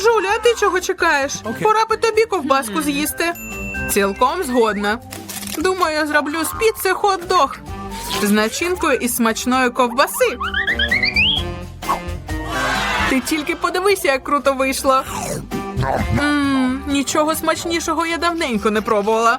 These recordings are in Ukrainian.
Джуля, а ти чого чекаєш? Пора би тобі ковбаску з'їсти. Цілком згодна. Думаю, я зроблю з піци хот-дог з начинкою із смачної ковбаси. Ти тільки подивися, як круто вийшло. Мм, нічого смачнішого я давненько не пробувала.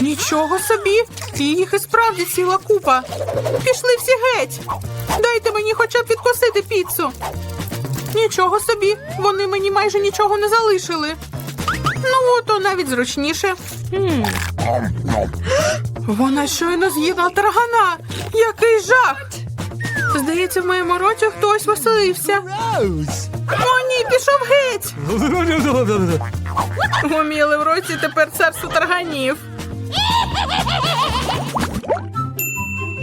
Нічого собі, їх і справді ціла купа. Пішли всі геть. Дайте мені хоча б відкусити піцу. Нічого собі, вони мені майже нічого не залишили. Ну, то навіть зручніше. Вона щойно з'їла таргана. Який жах! Здається, в моєму роті хтось веселився. О, ні, пішов геть. Гоміли в році тепер царство тарганів.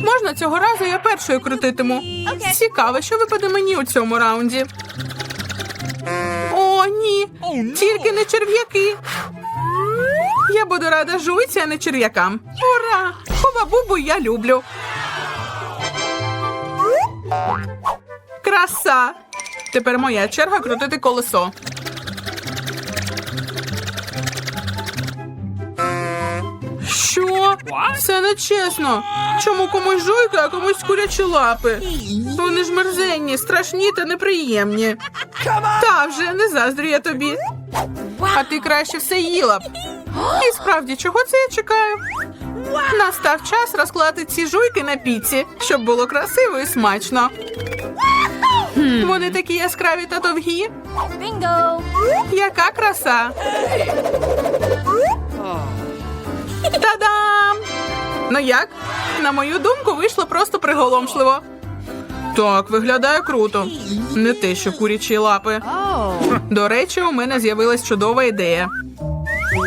Можна цього разу я першою крутитиму. Цікаво, що випаде мені у цьому раунді. О, ні. Тільки не черв'яки. Я буду рада жуйці, а не черв'якам. Ура! Хова-бубу я люблю. Краса! Тепер моя черга крутити колесо. Що? Це не чесно. Чому комусь жуйка, а комусь курячі лапи? Вони ж мерзенні, страшні та неприємні. Та вже не заздрю я тобі. А ти краще все їла б. І справді, чого це я чекаю? Настав час розклати ці жуйки на піці, щоб було красиво і смачно. Вони такі яскраві та довгі. Bingo! Яка краса! Та-дам! Ну як? На мою думку, вийшло просто приголомшливо. Так, виглядає круто. Не те, що курячі лапи. До речі, у мене з'явилась чудова ідея.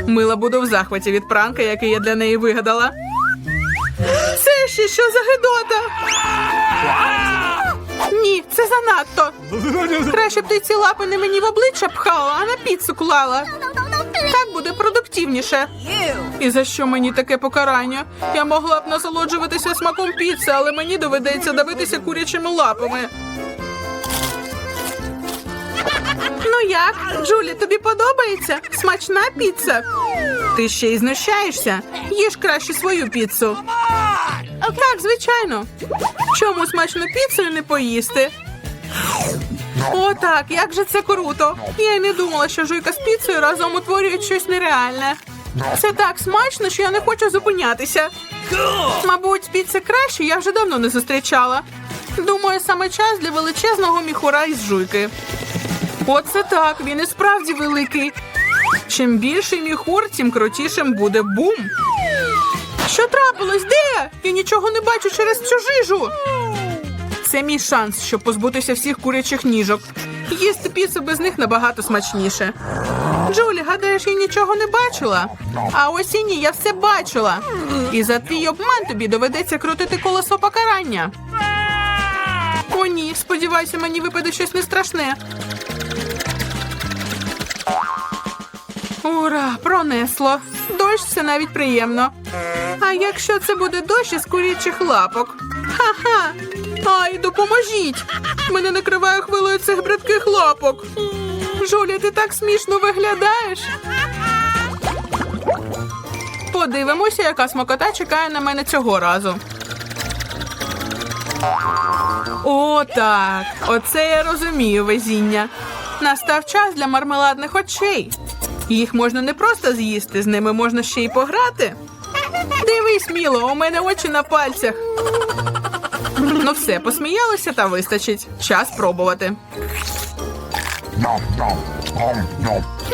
Мила буде в захваті від пранка, який я для неї вигадала. Це ще що за гидота? Ні, це занадто. Краще б ти ці лапи не мені в обличчя пхала, а на піцу клала. Так буде продуктивніше. І за що мені таке покарання? Я могла б насолоджуватися смаком піци, але мені доведеться давитися курячими лапами. Ну як, Джулі, тобі подобається? Смачна піца? Ти ще й знущаєшся? Їж краще свою піцу. Так, звичайно. Чому смачну піцу не поїсти? О, так, як же це круто. Я й не думала, що жуйка з піцею разом утворюють щось нереальне. Це так смачно, що я не хочу зупинятися. Мабуть, піци краще я вже давно не зустрічала. Думаю, саме час для величезного міхура із жуйки. Оце так, він і справді великий. Чим більший міхур, тим крутішим буде бум. Що трапилось? Де? Я нічого не бачу через цю жижу. Це мій шанс, щоб позбутися всіх курячих ніжок. Їсти піцу без них набагато смачніше. Джулі, гадаєш, я нічого не бачила. А ось і ні, я все бачила. І за твій обман тобі доведеться крутити колесо покарання. О, ні, сподівайся, мені випаде щось не страшне. Ура, пронесло. Дощ це навіть приємно. А якщо це буде дощ із курячих лапок? Ха-ха! Ай, допоможіть! Мене накриває хвилою цих бридких лапок. Жуля, ти так смішно виглядаєш. Подивимося, яка смакота чекає на мене цього разу. О, так. Оце я розумію везіння. Настав час для мармеладних очей. Їх можна не просто з'їсти, з ними можна ще й пограти. Дивись, міло, у мене очі на пальцях. Ну все, посміялися та вистачить. Час пробувати.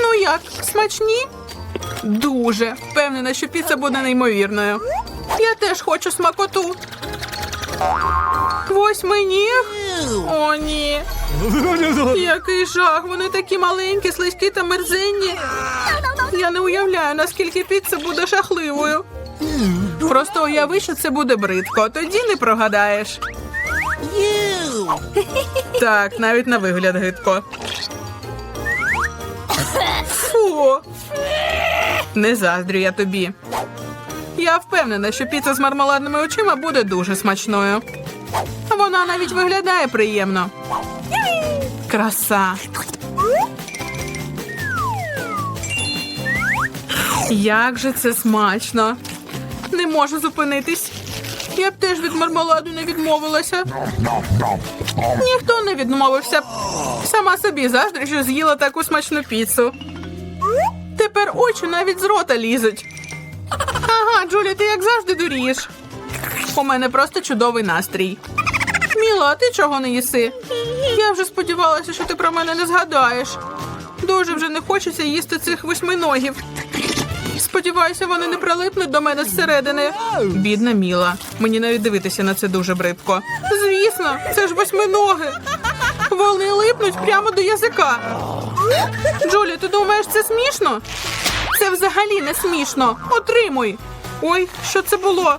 Ну як, смачні? Дуже. Впевнена, що піца буде неймовірною. Я теж хочу смакоту. Восьминіг? О, ні. Який жах, вони такі маленькі, слизькі та мерзенні. Я не уявляю, наскільки піца буде жахливою. Просто уяви, що це буде бридко, тоді не прогадаєш. Так, навіть на вигляд гидко. Фу. Не заздрю я тобі. Я впевнена, що піца з мармеладними очима буде дуже смачною. Вона навіть виглядає приємно. Краса. Як же це смачно. Не можу зупинитись. Я б теж від мармеладу не відмовилася. Ніхто не відмовився. Сама собі заздрю, що з'їла таку смачну піцу. Тепер очі навіть з рота лізуть. Ага, Джулі, ти як завжди дурієш. У мене просто чудовий настрій. Міла, а ти чого не їси? Я вже сподівалася, що ти про мене не згадаєш. Дуже вже не хочеться їсти цих восьминогів. Сподіваюся, вони не прилипнуть до мене зсередини. Бідна Міла. Мені навіть дивитися на це дуже бридко. Звісно, це ж восьминоги. Вони липнуть прямо до язика. Джулі, ти думаєш, це смішно? Це взагалі не смішно. Отримуй. Ой, що це було?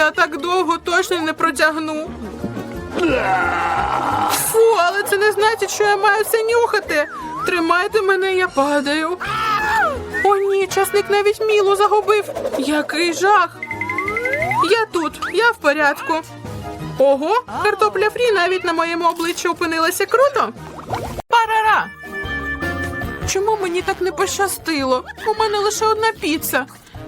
Я так довго точно не протягну. Фу, але це не значить, що я маю це нюхати. Тримайте мене, я падаю. О, ні, часник навіть мілу загубив. Який жах. Я тут, я в порядку. Ого, картопля фрі навіть на моєму обличчі опинилася круто. Парара. Чому мені так не пощастило? У мене лише одна піца,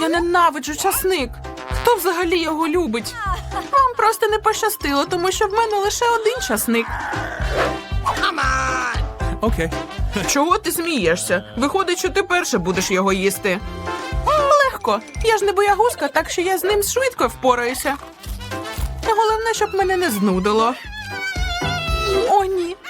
Я ненавиджу часник. Хто взагалі його любить? Вам просто не пощастило, тому що в мене лише один часник. Okay. Чого ти смієшся? Виходить, що ти перше будеш його їсти. Легко. Я ж не боягузка, так що я з ним швидко впораюся. Головне, щоб мене не знудило.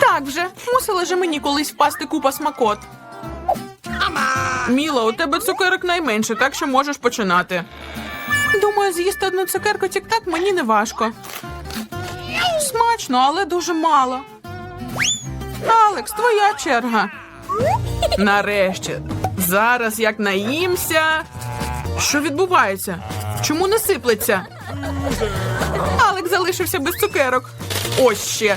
Так вже, мусила же мені колись впасти купа смакот. Міла, у тебе цукерок найменше, так що можеш починати. Думаю, з'їсти одну цукерку тік-так мені не важко. Смачно, але дуже мало. Алекс, твоя черга. Нарешті. Зараз як наїмся. Що відбувається? Чому не сиплеться? Алекс залишився без цукерок. Ось ще.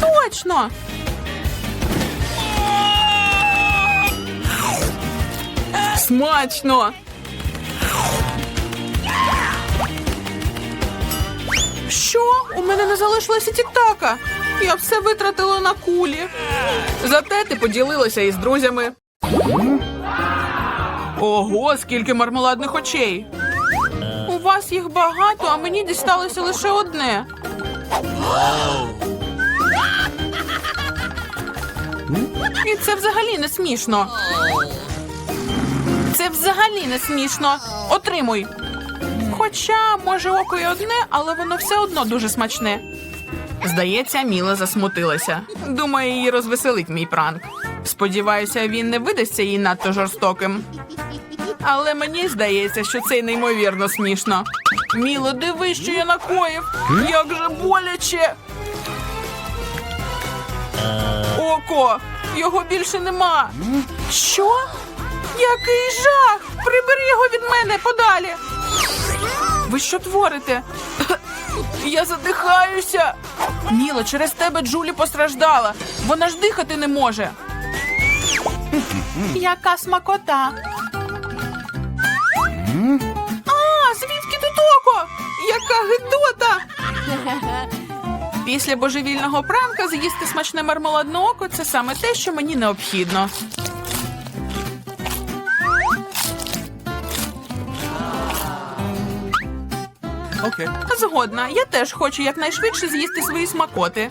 Точно. Смачно. Що? У мене не залишилося тіктака. Я все витратила на кулі. Зате ти поділилася із друзями. Ого, скільки мармеладних очей. У вас їх багато, а мені дісталося лише одне. І це взагалі не смішно. Це взагалі не смішно. Отримуй. Хоча, може, око й одне, але воно все одно дуже смачне. Здається, Міла засмутилася. Думаю, її розвеселить мій пранк. Сподіваюся, він не видасться їй надто жорстоким. Але мені здається, що це неймовірно смішно. Міло, диви, що я накоїв. Як же боляче. Око, його більше нема. Що? Який жах! Прибери його від мене подалі. Ви що творите? Я задихаюся. Міло, через тебе Джулі постраждала. Вона ж дихати не може. Яка смакота. А, звідки тут око? Яка гидота! Після божевільного пранка з'їсти смачне мармеладне око це саме те, що мені необхідно. Okay. Згодна, я теж хочу якнайшвидше з'їсти свої смакоти.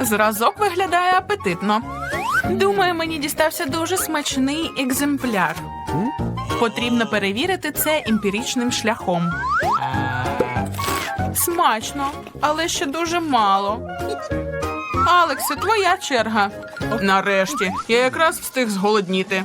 Зразок виглядає апетитно. Думаю, мені дістався дуже смачний екземпляр. Потрібно перевірити це емпіричним шляхом. Смачно, але ще дуже мало. Алексе, твоя черга. Нарешті, я якраз встиг зголодніти.